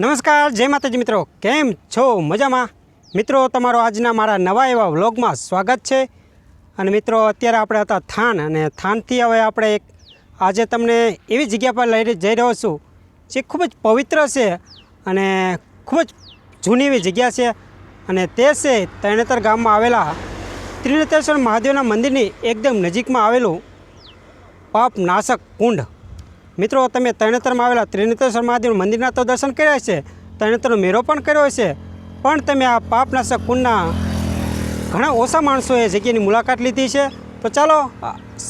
નમસ્કાર, જય માતાજી મિત્રો. કેમ છો? મજામાં? મિત્રો, તમારો આજના મારા નવા એવા વ્લોગમાં સ્વાગત છે. અને મિત્રો, અત્યારે આપણે હતા થાન અને થાનથી હવે આપણે એક આજે તમને એવી જગ્યા પર લઈ જઈ રહ્યો છું જે ખૂબ જ પવિત્ર છે અને ખૂબ જ જૂની એવી જગ્યા છે. અને તે છે તરણેતર ગામમાં આવેલા ત્રિનેત્રેશ્વર મહાદેવના મંદિરની એકદમ નજીકમાં આવેલું પાપ નાશક કુંડ. મિત્રો, તમે તરણેતરમાં આવેલા ત્રિનેતેશ્વર મહાદેવ મંદિરના તો દર્શન કર્યા છે તરણેતરનો મેળો પણ કર્યો છે. પણ તમે આ પાપનાશક કુંડના ઘણા ઓછા માણસોએ જગ્યાની મુલાકાત લીધી છે. તો ચાલો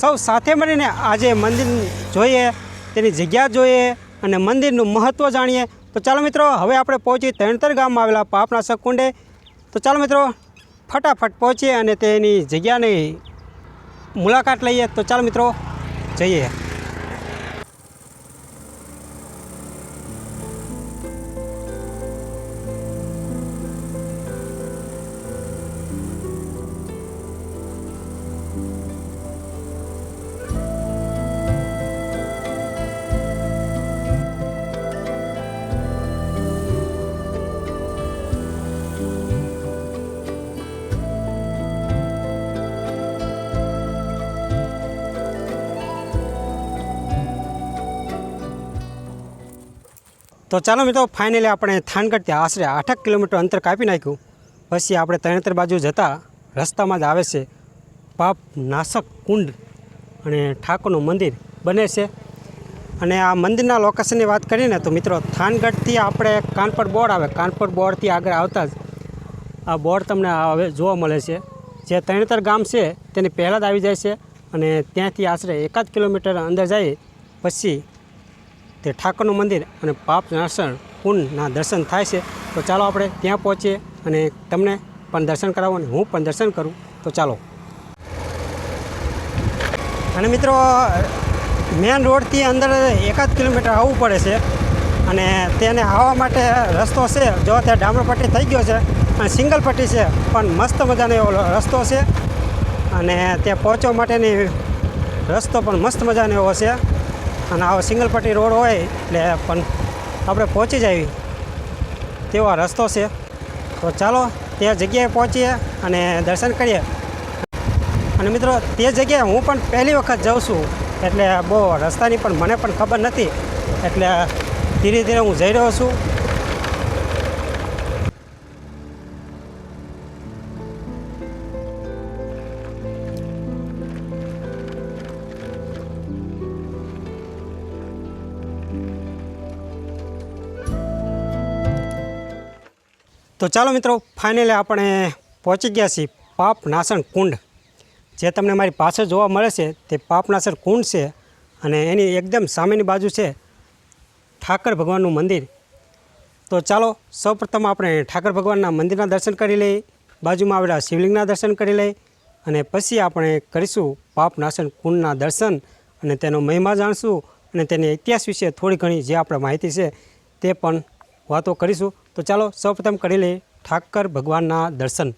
સૌ સાથે મળીને આજે મંદિર જોઈએ, તેની જગ્યા જોઈએ અને મંદિરનું મહત્ત્વ જાણીએ. તો ચાલો મિત્રો, હવે આપણે પહોંચી તરણતર ગામમાં આવેલા પાપનાશક કુંડે. તો ચાલો મિત્રો, ફટાફટ પહોંચીએ અને તેની જગ્યાની મુલાકાત લઈએ. તો ચાલો મિત્રો, જઈએ. તો ચાલો મિત્રો ફાઇનલી આપણે થાનગઢથી આશરે આઠક કિલોમીટર અંતર કાપી નાખ્યું. પછી આપણે તરણેતર બાજુ જતા રસ્તામાં જ આવે છે પાપ નાશક કુંડ અને ઠાકોરનું મંદિર બને છે. અને આ મંદિરના લોકેશનની વાત કરીને તો મિત્રો, થાનગઢથી આપણે કાનપર બોર્ડ આવે. કાનપર બોર્ડથી આગળ આવતા જ આ બોર્ડ તમને હવે જોવા મળે છે. જે તરણેતર ગામ છે તેની પહેલાં જ આવી જાય છે અને ત્યાંથી આશરે એકાદ કિલોમીટર અંદર જાય. પછી તે ઠાકોરનું મંદિર અને પાપ નાશન કુંડના દર્શન થાય છે. તો ચાલો આપણે ત્યાં પહોંચીએ અને તમને પણ દર્શન કરાવો અને હું પણ દર્શન કરું. તો ચાલો. અને મિત્રો, મેન રોડથી અંદર એકાદ કિલોમીટર આવવું પડે છે અને તેને આવવા માટે રસ્તો છે. જો ત્યાં ડામર પટ્ટી થઈ ગયો છે અને સિંગલ પટ્ટી છે, પણ મસ્ત મજાનો એવો રસ્તો છે. અને ત્યાં પહોંચવા માટેની રસ્તો પણ મસ્ત મજાનો એવો છે. અને આવો સિંગલ પટ્ટી રોડ હોય એટલે પણ આપણે પહોંચી જાય તેવો રસ્તો છે. તો ચાલો તે જગ્યાએ પહોંચીએ અને દર્શન કરીએ. અને મિત્રો, તે જગ્યાએ હું પણ પહેલી વખત જાઉં છું. એટલે બહુ રસ્તાની પણ મને પણ ખબર નથી. એટલે ધીરે ધીરે હું જઈ રહ્યો છું. તો ચાલો મિત્રો ફાઇનલી આપણે પહોંચી ગયા છીએ પાપ નાસણ કુંડ. જે તમને મારી પાછળ જોવા મળે છે, તે પાપ નાસણ કુંડ છે અને એની એકદમ સામેની બાજુ છે ઠાકર ભગવાનનું મંદિર. તો ચાલો, સૌપ્રથમ આપણે ઠાકર ભગવાનના મંદિરના દર્શન કરી લઈએ, બાજુમાં આવેલા શિવલિંગના દર્શન કરી લઈએ અને પછી આપણે કરીશું પાપ નાશન કુંડના દર્શન અને તેનો મહિમા જાણશું અને તેની ઇતિહાસ વિશે થોડી ઘણી જે આપણે માહિતી છે તે પણ વાતો કરીશું. તો ચાલો સૌપ્રથમ કરી લઈએ ઠાકર ભગવાનના દર્શન.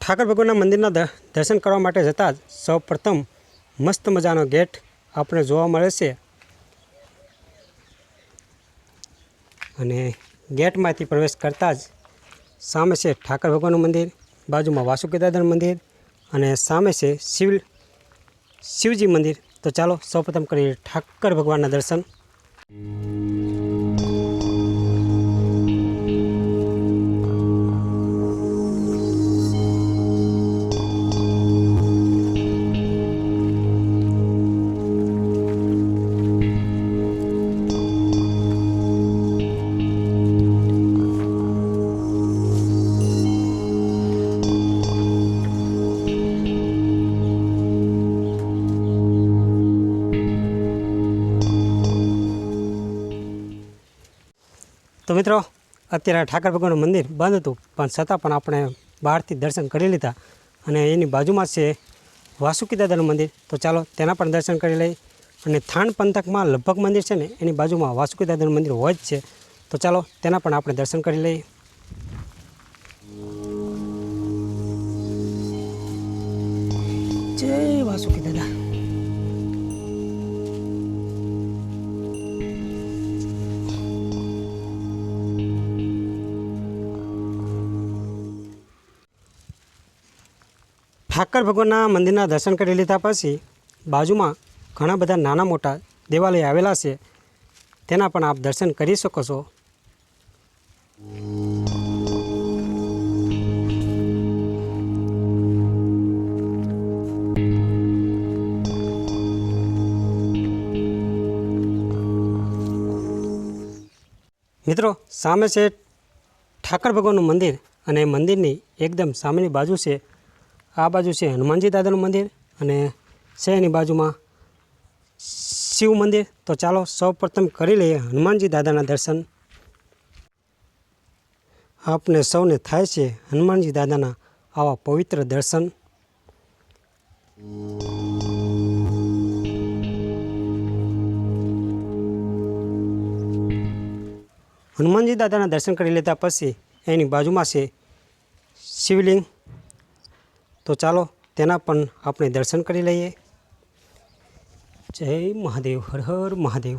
ઠાકર ભગવાનના મંદિરના દર્શન કરવા માટે જતાં જ સૌપ્રથમ મસ્ત મજાનો ગેટ આપણે જોવા મળે છે. અને ગેટમાંથી પ્રવેશ કરતાં જ સામે છે ઠાકર ભગવાનનું મંદિર, બાજુમાં વાસુકી દાદાનું મંદિર અને સામે છે શિવ શિવજી મંદિર. તો ચાલો સૌપ્રથમ કરીએ ઠાકર ભગવાનના દર્શન. અત્યારે ઠાકર ભગવાનનું મંદિર બંધ હતું, પણ છતાં પણ આપણે બહારથી દર્શન કરી લીધા. અને એની બાજુમાં છે વાસુકી દાદાનું મંદિર. તો ચાલો તેના પણ દર્શન કરી લઈ અને થાણ પંથકમાં લગભગ મંદિર છે ને, એની બાજુમાં વાસુકી દાદાનું મંદિર હોય જ છે. તો ચાલો તેના પણ આપણે દર્શન કરી લઈએ. જય વાસુકી દાદા. ઠાકર ભગવાનના મંદિરના દર્શન કરી લીધા પછી બાજુમાં ઘણા બધા નાના મોટા દેવાલય આવેલા છે. તેના પણ આપ દર્શન કરી શકો છો. મિત્રો, સામે છે ઠાકર ભગવાનનું મંદિર અને મંદિરની એકદમ સામેની બાજુ છે આ બાજુ છે હનુમાનજી દાદાનું મંદિર અને છે એની બાજુમાં શિવ મંદિર. તો ચાલો સૌપ્રથમ કરી લઈએ હનુમાનજી દાદાના દર્શન. આપને સૌને થાય છે હનુમાનજી દાદાના આવા પવિત્ર દર્શન. હનુમાનજી દાદાના દર્શન કરી લીધા પછી એની બાજુમાં છે શિવલિંગ. તો ચાલો તેના પણ આપણે દર્શન કરી લઈએ. જય મહાદેવ હર હર મહાદેવ.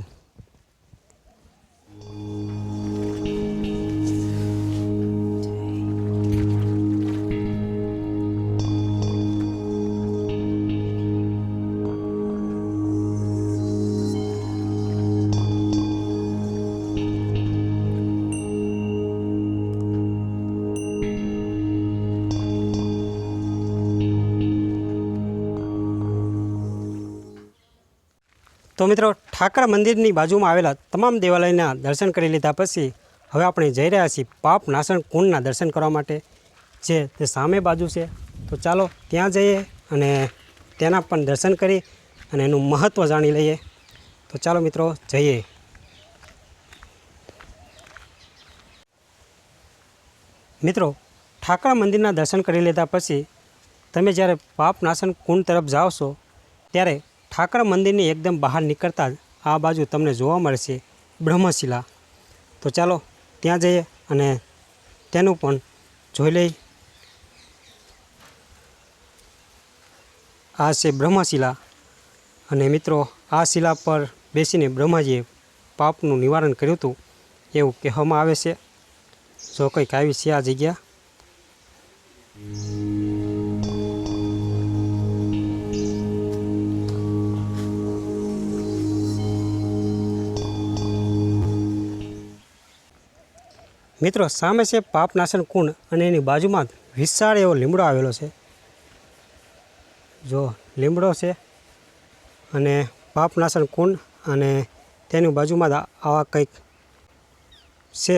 તો મિત્રો, ઠાકર મંદિરની બાજુમાં આવેલા તમામ દેવાલયના દર્શન કરી લીધા પછી હવે આપણે જઈ રહ્યા છીએ પાપ નાસણ કુંડના દર્શન કરવા માટે, જે તે સામે બાજુ છે. તો ચાલો ત્યાં જઈએ અને તેના પણ દર્શન કરી અને એનું મહત્ત્વ જાણી લઈએ. તો ચાલો મિત્રો, જઈએ. મિત્રો, ઠાકરા મંદિરના દર્શન કરી લીધા પછી તમે જ્યારે પાપ નાસન કુંડ તરફ જાઓ છો, ત્યારે ઠાકર મંદિરની એકદમ બહાર નીકળતા જ આ બાજુ તમને જોવા મળશે બ્રહ્મશિલા. તો ચાલો ત્યાં જઈએ અને તેનું પણ જોઈ લઈ આ છે બ્રહ્મશિલા. અને મિત્રો, આ શિલા પર બેસીને બ્રહ્માજીએ પાપનું નિવારણ કર્યું હતું એવું કહેવામાં આવે છે. જો કંઈક આવી છે આ જગ્યા. મિત્રો, સામે છે પાપનાશન કુંડ અને એની બાજુમાં વિશાળ એવો લીમડો આવેલો છે. જો લીમડો છે અને પાપનાશન કુંડ અને તેની બાજુમાં જ આવા કંઈક છે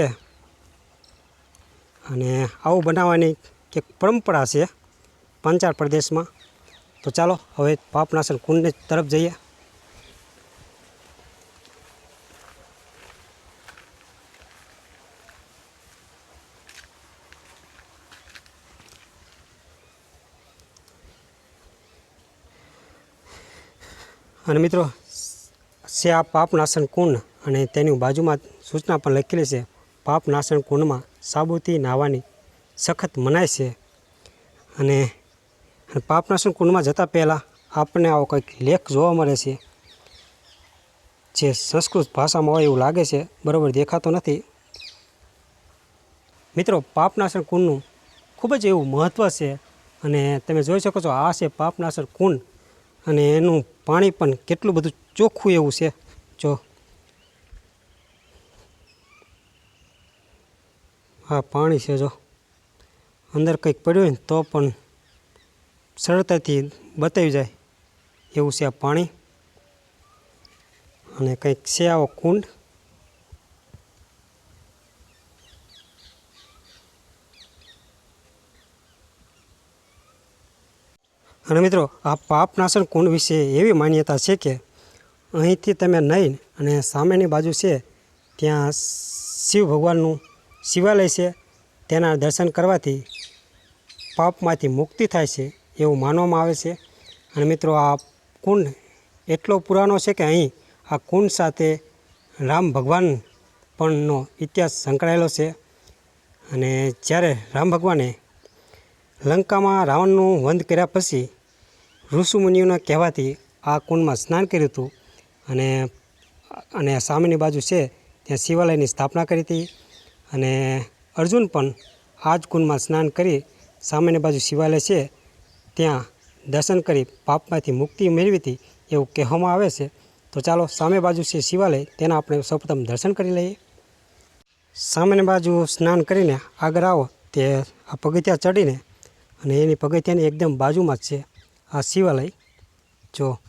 અને આવું બનાવવાની એક પરંપરા છે પંચાળ પ્રદેશમાં. તો ચાલો હવે પાપનાશન કુંડની તરફ જઈએ. અને મિત્રો આ પાપનાશન કુંડ અને તેની બાજુમાં સૂચના પણ લખેલી છે, પાપનાશન કુંડમાં સાબુથી નાહવાની સખત મનાય છે. અને પાપનાશન કુંડમાં જતાં પહેલાં આપણને આવો કંઈક લેખ જોવા મળે છે, જે સંસ્કૃત ભાષામાં હોય એવું લાગે છે, બરાબર દેખાતો નથી. મિત્રો, પાપનાશન કુંડનું ખૂબ જ એવું મહત્ત્વ છે અને તમે જોઈ શકો છો, આ છે પાપનાશન કુંડ. અને એનું પાણી પણ કેટલું બધું ચોખ્ખું એવું છે. જો. હા પાણી છે જો. અંદર કંઈક પડ્યું હોય ને તો પણ સરળતાથી બતાવી જાય એવું છે આ પાણી. અને કંઈક છે આવો કુંડ. અને મિત્રો, આ પાપનાશન કુંડ વિશે એવી માન્યતા છે કે અહીંથી તમે નહીં અને સામેની બાજુ છે, ત્યાં શિવ ભગવાનનું શિવાલય છે, તેના દર્શન કરવાથી પાપમાંથી મુક્તિ થાય છે એવું માનવામાં આવે છે. અને મિત્રો, આ કુંડ એટલો પુરાણો છે કે અહીં આ કુંડ સાથે રામ ભગવાન પણનો ઇતિહાસ સંકળાયેલો છે. અને જ્યારે રામ ભગવાને લંકામાં રાવણનું વંધ કર્યા પછી ઋષિમુનિઓના કહેવાથી આ કુંડમાં સ્નાન કર્યું હતું અને અને સામેની બાજુ છે, ત્યાં શિવાલયની સ્થાપના કરી હતી અને અર્જુન પણ આ જ કુંડમાં સ્નાન કરી સામેની બાજુ શિવાલય છે, ત્યાં દર્શન કરી પાપમાંથી મુક્તિ મેળવી હતી એવું કહેવામાં આવે છે. તો ચાલો સામે બાજુ છે શિવાલય, તેના આપણે સૌપ્રથમ દર્શન કરી લઈએ. સામેની બાજુ સ્નાન કરીને આગળ આવો, તે આ પગથિયા ચડીને અને એની પગથિયાની એકદમ બાજુમાં જ છે. આ શિવાલય, જો.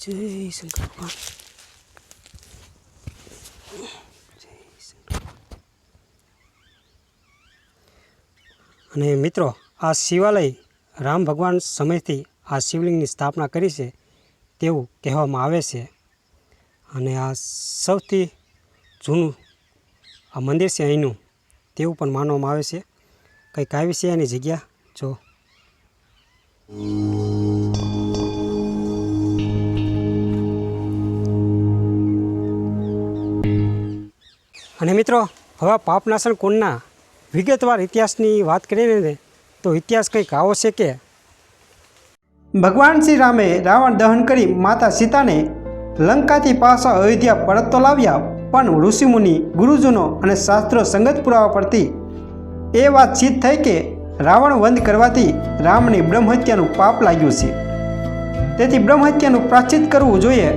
જય શંકર અને મિત્રો, આ શિવાલય રામ ભગવાન સમયથી આ શિવલિંગની સ્થાપના કરી છે તેવું કહેવામાં આવે છે. અને આ સૌથી જૂનું આ મંદિર છે અહીંનું, તેવું પણ માનવામાં આવે છે. કંઈક આવી છે એની જગ્યા, જો. અને મિત્રો, હવે પાપનાશન કુંડના વિગતવાર ઇતિહાસની વાત કરીએ ને, તો ઇતિહાસ કંઈક આવો છે કે, ભગવાન શ્રી રામે રાવણ દહન કરી માતા સીતાને લંકાથી પાછા અયોધ્યા પરત તો લાવ્યા, પણ ઋષિમુનિ, ગુરુજનો અને શાસ્ત્રો સંગત પુરાવા પરથી એ વાત સિદ્ધ થઈ કે રાવણ વંધ કરવાથી રામને બ્રહ્મહત્યાનું પાપ લાગ્યું છે. તેથી બ્રહ્મહત્યાનું પ્રાચિત કરવું જોઈએ.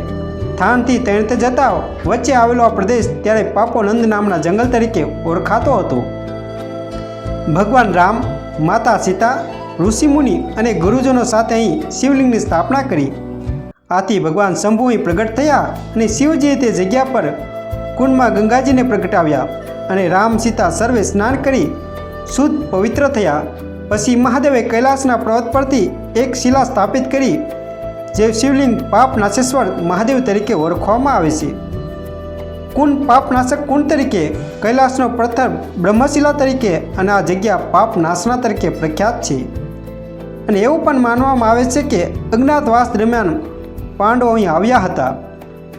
થાનથી તેણતે જતા વચ્ચે આવેલો આ પ્રદેશ ત્યારે પાપોનંદ નામના જંગલ તરીકે ઓળખાતો હતો. ભગવાન રામ, માતા સીતા, ઋષિમુનિ અને ગુરુજનો સાથે અહીં શિવલિંગની સ્થાપના કરી. આથી ભગવાન શંભુ પ્રગટ થયા અને શિવજીએ તે જગ્યા પર કુંડમાં ગંગાજીને પ્રગટાવ્યા અને રામ સીતા સર્વે સ્નાન કરી શુદ્ધ પવિત્ર થયા. પછી મહાદેવે કૈલાસના પર્વત પરથી એક શિલા સ્થાપિત કરી, જે શિવલિંગ પાપ નાશેશ્વર મહાદેવ તરીકે ઓળખવામાં આવે છે. કુંડ પાપનાશક કુંડ તરીકે, કૈલાસનો પથ્થર બ્રહ્મશિલા તરીકે અને આ જગ્યા પાપ નાશના તરીકે પ્રખ્યાત છે. અને એવું પણ માનવામાં આવે છે કે અજ્ઞાતવાસ દરમિયાન પાંડવો અહીં આવ્યા હતા.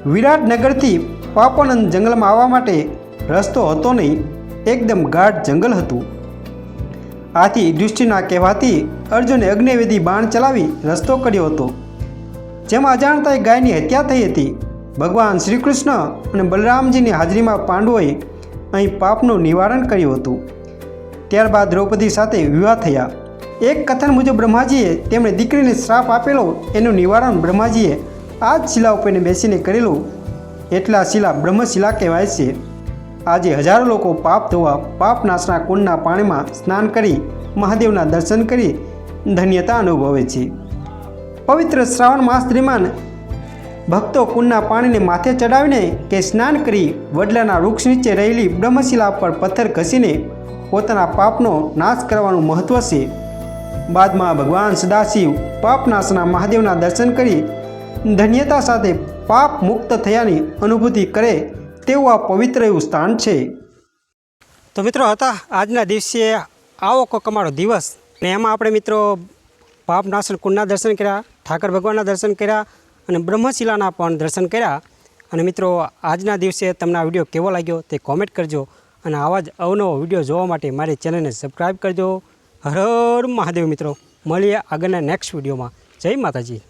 વિરાટનગરથી પાપનંદ જંગલમાં આવવા માટે રસ્તો હતો નહીં, એકદમ ગાઢ જંગલ હતું. આથી દૃષ્ટિના કહેવાથી અર્જુને અગ્નિવેદી બાણ ચલાવી રસ્તો કર્યો હતો. જેમાં અજાણતા ગાયની હત્યા થઈ હતી. ભગવાન શ્રી કૃષ્ણ અને બલરામજીની હાજરીમાં પાંડવોએ અહીં પાપનું નિવારણ કર્યું હતું. ત્યારબાદ દ્રૌપદી સાથે વિવાહ થયા. એક કથન મુજબ બ્રહ્માજીએ તેમણે દીકરીને શ્રાપ આપેલો એનું નિવારણ બ્રહ્માજીએ આ જ શિલા ઉપરને બેસીને કરેલું. એટલા શિલા બ્રહ્મશિલા કહેવાય છે. આજે હજારો લોકો પાપ ધોવા, પાપ નાશના કુંડના પાણીમાં સ્નાન કરી, મહાદેવના દર્શન કરી ધન્યતા અનુભવે છે. પવિત્ર શ્રાવણ માસ દરમિયાન ભક્તો કુંડના પાણીને માથે ચડાવીને કે સ્નાન કરી વડલાના વૃક્ષ નીચે રહેલી બ્રહ્મશિલા પર પથ્થર ઘસીને પોતાના પાપનો નાશ કરવાનું મહત્ત્વ છે. બાદમાં ભગવાન સદાશિવ પાપનાશના મહાદેવના દર્શન કરી ધન્યતા સાથે પાપ મુક્ત થયાની અનુભૂતિ કરે તેવું આ પવિત્ર એવું સ્થાન છે. તો મિત્રો હતા, આજના દિવસે આવો કોક અમારો દિવસ ને એમાં આપણે મિત્રો પાપનાશન કુંડના દર્શન કર્યા, ઠાકર ભગવાનના દર્શન કર્યા અને બ્રહ્મશિલાના પણ દર્શન કર્યા. અને મિત્રો આજના દિવસે તમને આ વીડિયો કેવો લાગ્યો તે કોમેન્ટ કરજો અને આવા જ અવનવો વીડિયો જોવા માટે મારી ચેનલને સબસ્ક્રાઈબ કરજો. હર મહાદેવ મિત્રો. મળીએ આગળના નેક્સ્ટ વિડીયોમાં. જય માતાજી.